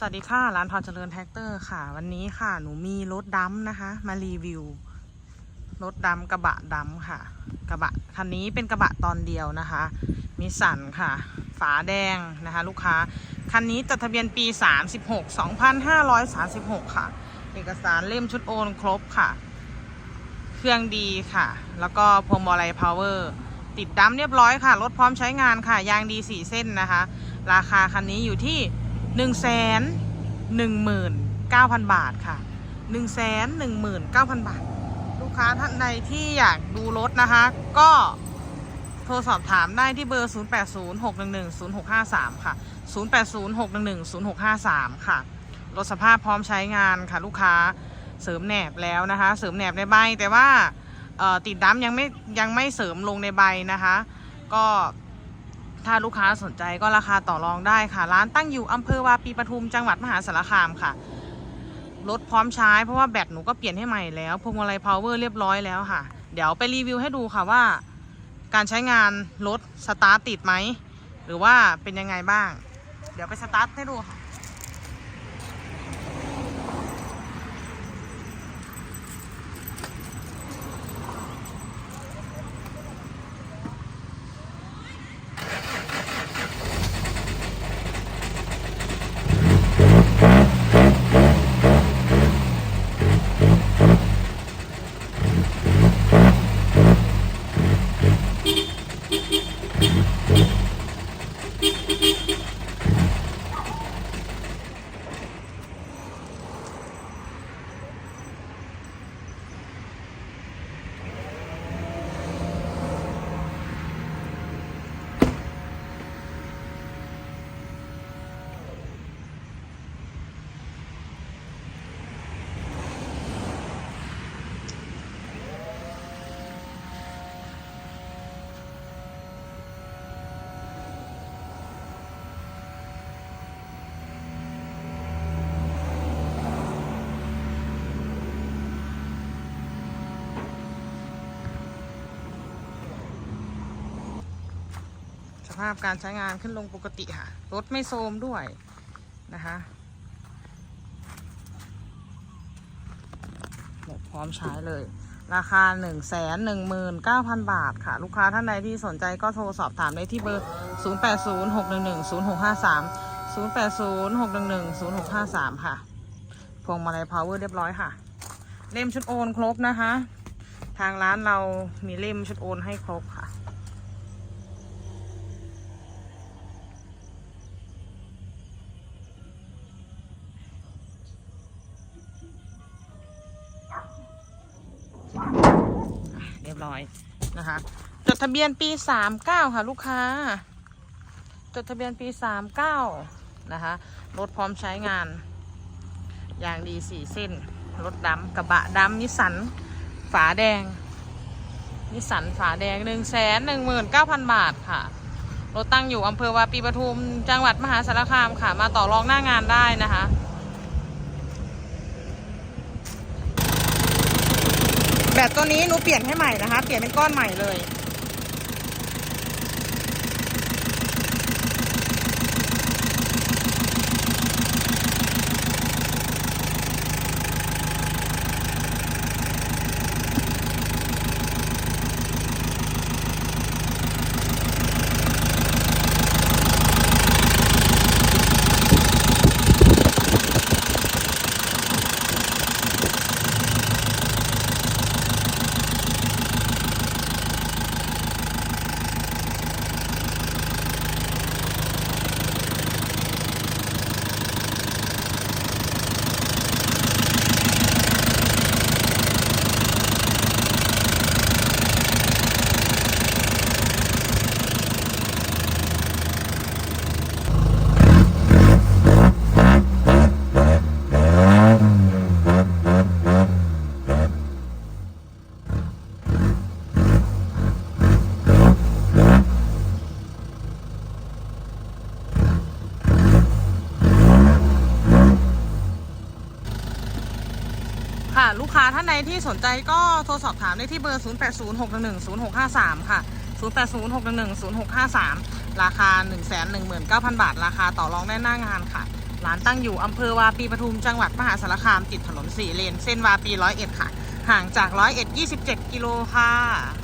สวัสดีค่ะ ร้านพรเจริญแท็กเตอร์ค่ะ วันนี้ค่ะ หนูมีรถดำนะคะ มารีวิว รถดำกระบะดำค่ะ กระบะคันนี้เป็นกระบะตอนเดียวนะคะ มีสันค่ะ ฝาแดงนะคะ ลูกค้า คันนี้จดทะเบียนปี 36 2536 ค่ะ เอกสารเล่มชุดโอนครบค่ะ เครื่องดีค่ะ แล้วก็พวงมาลัยพาวเวอร์ ติดดำเรียบร้อยค่ะ รถพร้อมใช้งานค่ะ ยางดี 4 เส้นนะคะ ราคาคันนี้อยู่ที่ 1 1 9 0 0 0 บาทค่ะ 1 1 9 0 0 0 บาท ลูกค้าท่านใดที่อยากดูรถนะคะ ก็โทรสอบถามได้ที่เบอร์ 0806110653 ค่ะ 0806110653 ค่ะ รถสภาพพร้อมใช้งานค่ะ ลูกค้าเสริมแหนบแล้วนะคะ เสริมแหนบในใบแต่ว่าติดดั้มยังไม่ยังไม่เสริมลงในใบนะคะ ก็ ถ้าลูกค้าสนใจก็ราคาต่อรองได้ค่ะ ร้านตั้งอยู่อำเภอวาปีปทุมจังหวัดมหาสารคามค่ะรถพร้อมใช้เพราะว่าแบตหนูก็เปลี่ยนให้ใหม่แล้วพวงมาลัยพาวเวอร์เรียบร้อยแล้วค่ะ เดี๋ยวไปรีวิวให้ดูค่ะว่า การใช้งานรถสตาร์ตติดไหม หรือว่าเป็นยังไงบ้าง เดี๋ยวไปสตาร์ทให้ดูค่ะ ภาพการใช้งานขึ้นลงปกติค่ะ รถไม่โทมด้วยนะคะหมดพร้อมใช้เลย ราคา 1 1 9 0 0 0 บาทค่ะ ลูกค้าท่านใดที่สนใจก็โทรสอบถามได้ที่เบอร์ 0806110653 0806110653 ค่ะ พวงมาลัยพาวเวอร์เรียบร้อยค่ะ เล่มชุดโอนครบนะคะ ทางร้านเรามีเล่มชุดโอนให้ครบค่ะ ร้อยนะคะ จดทะเบียนปี39ค่ะลูกค้า จดทะเบียนปี39นะคะรถพร้อมใช้งาน อย่างดีสี่เส้น รถดำกระบะดำนิสันฝาแดง นิสันฝาแดง1 1 9 0 0 0บาทค่ะรถตั้งอยู่อำเภอวาปีปทุม จังหวัดมหาสารคามค่ะ มาต่อรองหน้างานได้นะคะ แบตตัวนี้หนูเปลี่ยนให้ใหม่นะคะ เปลี่ยนเป็นก้อนใหม่เลย ท่านใดที่สนใจก็โทรสอบถามได้ที่เบอร์ 0806110653 ค่ะ 0806110653 ราคา 119,000 บาท ราคาต่อรองได้หน้างานค่ะ ร้านตั้งอยู่อำเภอวาปีปทุมจังหวัดมหาสารคามติดถนนสี่เลน เส้นวาปีร้อยเอ็ดค่ะ ห่างจากร้อยเอ็ดยี่สิบเจ็ดกิโลค่ะ